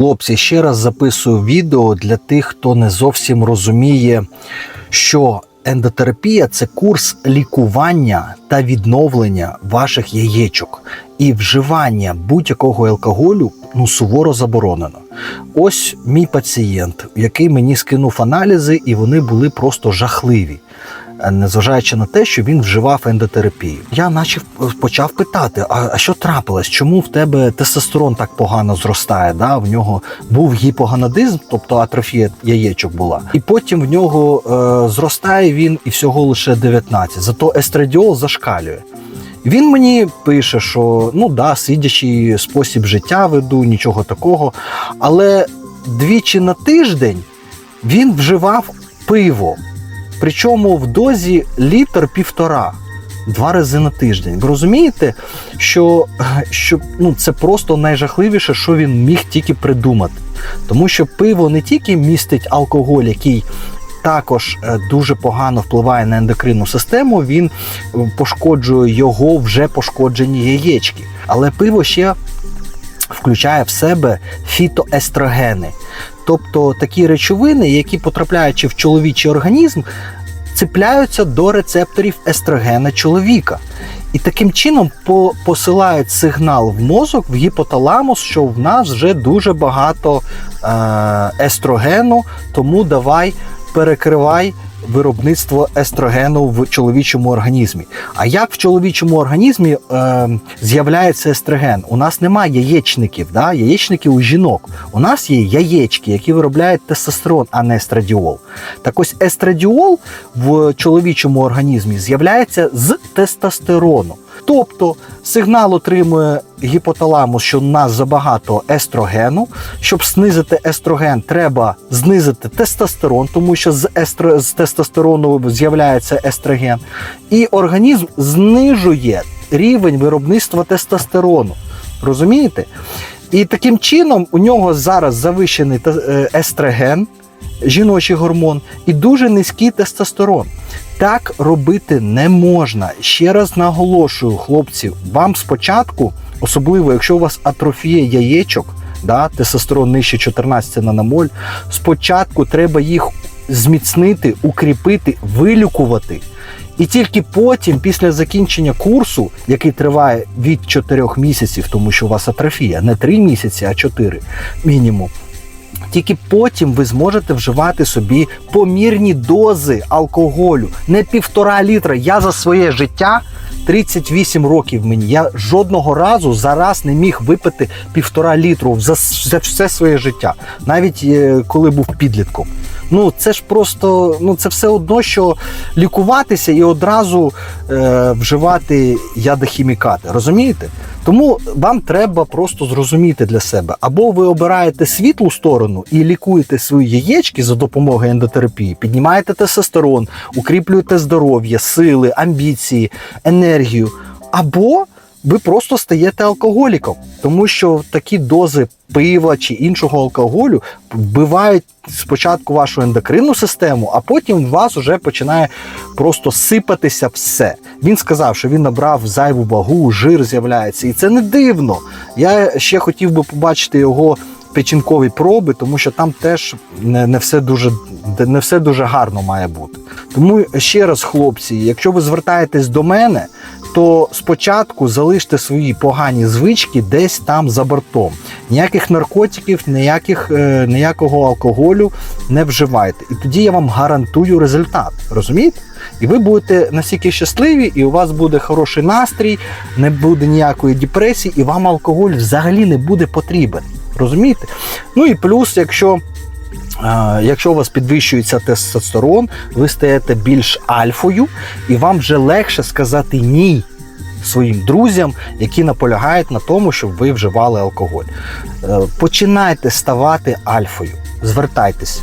Хлопці, ще раз записую відео для тих, хто не зовсім розуміє, що ендотерапія це курс лікування та відновлення ваших яєчок. І вживання будь-якого алкоголю ну суворо заборонено. Ось мій пацієнт, який мені скинув аналізи, і вони були просто жахливі. Е, Незважаючи на те, що він вживав ендотерапію, я наче почав питати: а, а що трапилось? Чому в тебе тестостерон так погано зростає? Да? В нього був гіпоганадизм, тобто атрофія яєчок була, і потім в нього е, зростає він і всього лише 19. Зато естрадіол зашкалює. Він мені пише, що ну да, сидячий спосіб життя веду, нічого такого. Але двічі на тиждень він вживав пиво. Причому в дозі літр півтора. Два рази на тиждень. Ви розумієте, що, що ну, це просто найжахливіше, що він міг тільки придумати. Тому що пиво не тільки містить алкоголь, який також е, дуже погано впливає на ендокринну систему, він е, пошкоджує його вже пошкоджені яєчки. Але пиво ще включає в себе фітоестрогени, тобто такі речовини, які потрапляючи в чоловічий організм, цепляються до рецепторів естрогена чоловіка. І таким чином посилають сигнал в мозок, в гіпоталамус, що в нас вже дуже багато е- естрогену, тому давай перекривай виробництво естрогену в чоловічому організмі. А як в чоловічому організмі е, з'являється естроген? У нас немає яєчників, да? яєчники у жінок. У нас є яєчки, які виробляють тестостерон, а не естрадіол. Так ось естрадіол в чоловічому організмі з'являється з тестостерону. Тобто сигнал отримує гіпоталамус, що в нас забагато естрогену. Щоб знизити естроген, треба знизити тестостерон, тому що з, естро... з тестостерону з'являється естроген. І організм знижує рівень виробництва тестостерону. Розумієте? І таким чином у нього зараз завищений е, естроген, жіночий гормон, і дуже низький тестостерон. Так робити не можна. Ще раз наголошую, хлопці, вам спочатку, особливо якщо у вас атрофія яєчок, да, тестостерон нижче 14 наномоль, спочатку треба їх зміцнити, укріпити, вилікувати. І тільки потім, після закінчення курсу, який триває від 4 місяців, тому що у вас атрофія, не 3 місяці, а 4 мінімум. Тільки потім ви зможете вживати собі помірні дози алкоголю, не півтора літра. Я за своє життя 38 років мені. Я жодного разу зараз не міг випити півтора літру за, за все своє життя, навіть е, коли був підлітком. Ну це ж просто ну це все одно, що лікуватися і одразу е, вживати ядохімікати. Розумієте? Тому вам треба просто зрозуміти для себе, або ви обираєте світлу сторону і лікуєте свої яєчки за допомогою ендотерапії, піднімаєте тестостерон, укріплюєте здоров'я, сили, амбіції, енергію, або ви просто стаєте алкоголіком, тому що такі дози пива чи іншого алкоголю вбивають спочатку вашу ендокринну систему, а потім у вас вже починає просто сипатися все. Він сказав, що він набрав зайву вагу, жир з'являється, і це не дивно. Я ще хотів би побачити його печінкові проби, тому що там теж не, не все дуже не все дуже гарно має бути. Тому ще раз, хлопці, якщо ви звертаєтесь до мене, то спочатку залиште свої погані звички десь там за бортом. Ніяких наркотиків, ніяких, е, ніякого алкоголю не вживайте. І тоді я вам гарантую результат. Розумієте? І ви будете настільки щасливі, і у вас буде хороший настрій, не буде ніякої депресії, і вам алкоголь взагалі не буде потрібен. Розумієте? Ну і плюс, якщо Якщо у вас підвищується тестостерон, ви стаєте більш альфою, і вам вже легше сказати ні своїм друзям, які наполягають на тому, щоб ви вживали алкоголь. Е, Починайте ставати альфою. Звертайтеся.